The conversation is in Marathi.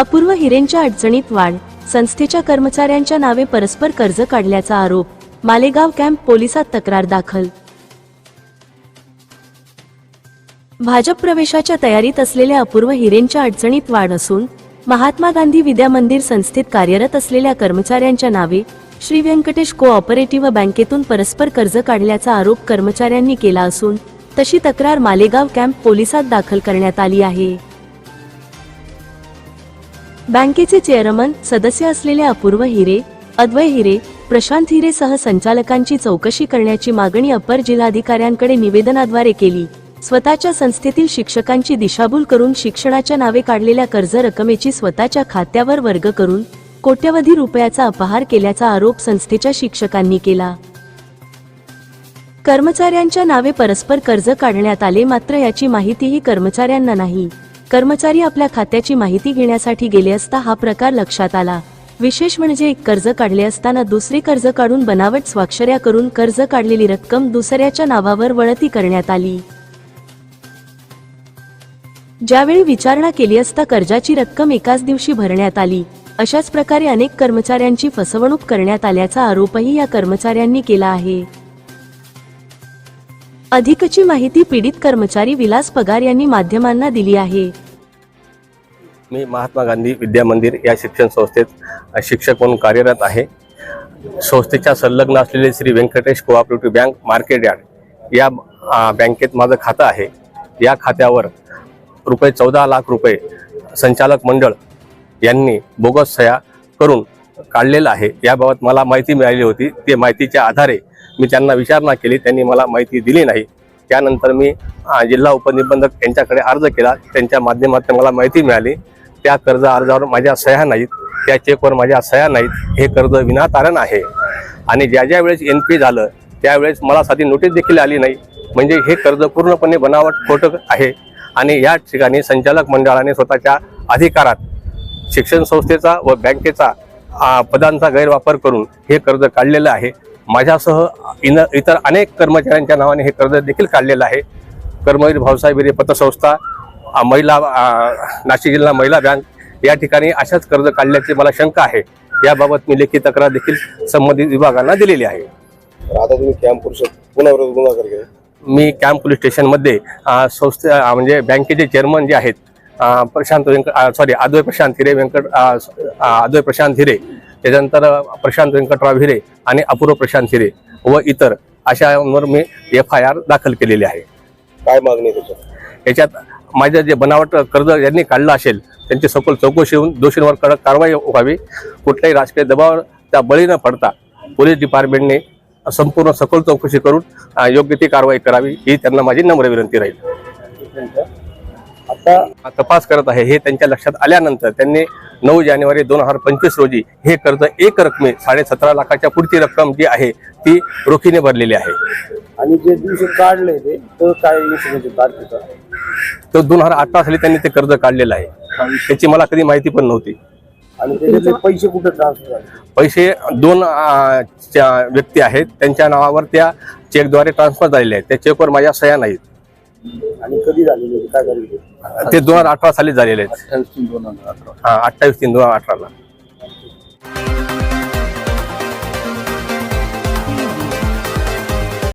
अपूर्व हिरेंच्या अडचणीत वाढ. संस्थेच्या कर्मचाऱ्यांच्या नावे परस्पर कर्ज काढल्याचा आरोप. मालेगाव कॅम्प पोलिसात तक्रार दाखल. भाजप प्रवेशाच्या तयारीत असलेल्या अपूर्व हिरेंच्या अडचणीत वाढ असून महात्मा गांधी विद्या मंदिर संस्थेत कार्यरत असलेल्या कर्मचाऱ्यांच्या नावे श्री व्यंकटेश कोऑपरेटिव्ह बँकेतून परस्पर कर्ज काढल्याचा आरोप कर्मचाऱ्यांनी केला असून तशी तक्रार मालेगाव कॅम्प पोलिसात दाखल करण्यात आली आहे. बँकेचे चेअरमन सदस्य असलेले अपूर्व हिरे अद्वय हिरे प्रशांत हिरे सह संचालकांची चौकशी करण्याची मागणी अपर जिल्हाधिकाऱ्यांकडे निवेदनाद्वारे केली. स्वतःच्या संस्थेतील शिक्षकांची दिशाभूल करून शिक्षणाच्या नावे काढलेल्या कर्ज रकमेची स्वतःच्या खात्यावर वर्ग करून कोट्यवधी रुपयाचा अपहार केल्याचा आरोप संस्थेच्या शिक्षकांनी केला. कर्मचाऱ्यांच्या नावे परस्पर कर्ज काढण्यात आले मात्र याची माहितीही कर्मचाऱ्यांना नाही. कर्मचारी आपल्या खात्याची माहिती घेण्यासाठी गेले असता हा प्रकार लक्षात आला. विशेष म्हणजे एक कर्ज काढले असताना दुसरे कर्ज काढून बनावट स्वाक्षऱ्या करून कर्ज काढलेली रक्कम दुसऱ्याच्या नावावर वळती करण्यात आली. ज्यावेळी विचारणा केली असता कर्जाची रक्कम एकाच दिवशी भरण्यात आली. अशाच प्रकारे अनेक कर्मचाऱ्यांची फसवणूक करण्यात आल्याचा आरोपही या कर्मचाऱ्यांनी केला आहे. अधिकची माहिती पीडित कर्मचारी विलास पगार यांनी माध्यमांना दिली आहे. मी महात्मा गांधी विद्या मंदिर या शिक्षण संस्थेत शिक्षक म्हणून कार्यरत आहे. संस्थेच्या संलग्न असलेले Shri Venkatesh cooperative bank market yard या बँकेत माझं खातं आहे. या खात्यावर रुपये चौदा लाख रुपये संचालक मंडळ यांनी बोगस सह्या करून काढलेलं आहे. याबाबत मला माहिती मिळाली होती. ते माहितीच्या आधारे मी त्यांना विचारणा केली त्यांनी मला माहिती दिली नाही. त्यानंतर मी जिल्हा उपनिबंधक यांच्याकडे अर्ज केला. त्यांच्या माध्यमातून मला माहिती मिळाली. त्या कर्ज अर्जावर माझ्या सह्या नाहीत. त्या चेकवर माझ्या सह्या नाहीत. हे कर्ज विनातारण आहे. आणि ज्या ज्या वेळेस एन पी झालं त्यावेळेस मला साधी नोटीस देखील आली नाही. म्हणजे हे कर्ज पूर्णपणे बनावट खोटं आहे. आणि या ठिकाणी संचालक मंडळाने स्वतःच्या अधिकारात शिक्षण संस्थेचा व बँकेचा पदांचा गैरवापर करून हे कर्ज काढलेलं आहे. माझ्यासह इन इतर अनेक कर्मचाऱ्यांच्या नावाने हे कर्ज देखील काढलेलं आहे. कर्मवीर भाऊसाहेब हिरे पतसंस्था महिला नाशिक जिल्हा महिला बँक या ठिकाणी अशाच कर्ज काढल्याची मला शंका आहे. याबाबत मी लेखी तक्रार देखील संबंधित विभागांना दिलेली आहे. आता तुम्ही कॅम्प पुरुष मी कॅम्प पोलीस स्टेशनमध्ये संस्थे म्हणजे बँकेचे चेअरमन जे आहेत प्रशांत व्यंकट सॉरी अद्वय प्रशांत हिरे व्यंकट अ, अ, अद्वय प्रशांत हिरे त्याच्यानंतर प्रशांत व्यंकटराव हिरे आणि अपूर्व प्रशांत हिरे व इतर अशांवर मी एफ आय आर दाखल केलेली आहे. काय मागणी त्याच्यात? याच्यात माझं जे बनावट कर्ज यांनी काढलं असेल त्यांची सखोल चौकशी होऊन दोषींवर कडक कारवाई व्हावी. कुठल्याही राजकीय त्या बळी न पडता पोलीस डिपार्टमेंटने संपूर्ण सखोल चौकशी करून योग्य ती कारवाई करावी ही त्यांना माझी नम्र विनंती राहील. आता तपास करत आहे हे त्यांच्या लक्षात आल्यानंतर त्यांनी नऊ जानेवारी दोन हजार पंचवीस रोजी हे कर्ज एक रकमे साडे सतरा लाखाच्या पुढची रक्कम जी आहे ती रोखीने भरलेली आहे. आणि जे दिवशी काढले ते तर काय विषय म्हणजे तारखेचा तो दोन हजार अठरा साली त्यांनी ते कर्ज काढलेलं आहे. त्याची मला कधी माहिती पण नव्हती. आणि त्याच्यातले पैसे कुठे ट्रान्सफर झाले? पैसे दोन च्या व्यक्ती आहेत त्यांच्या नावावर त्या चेकद्वारे ट्रान्सफर झालेले आहेत. त्या चेकवर माझ्या सह्या नाहीत. आणि कधी झालेले होते? काय झाले ते दोन हजार अठरा साली झालेले आहेत. दोन हजार अठरा. हा अठ्ठावीस तीन दोन हजार अठराला.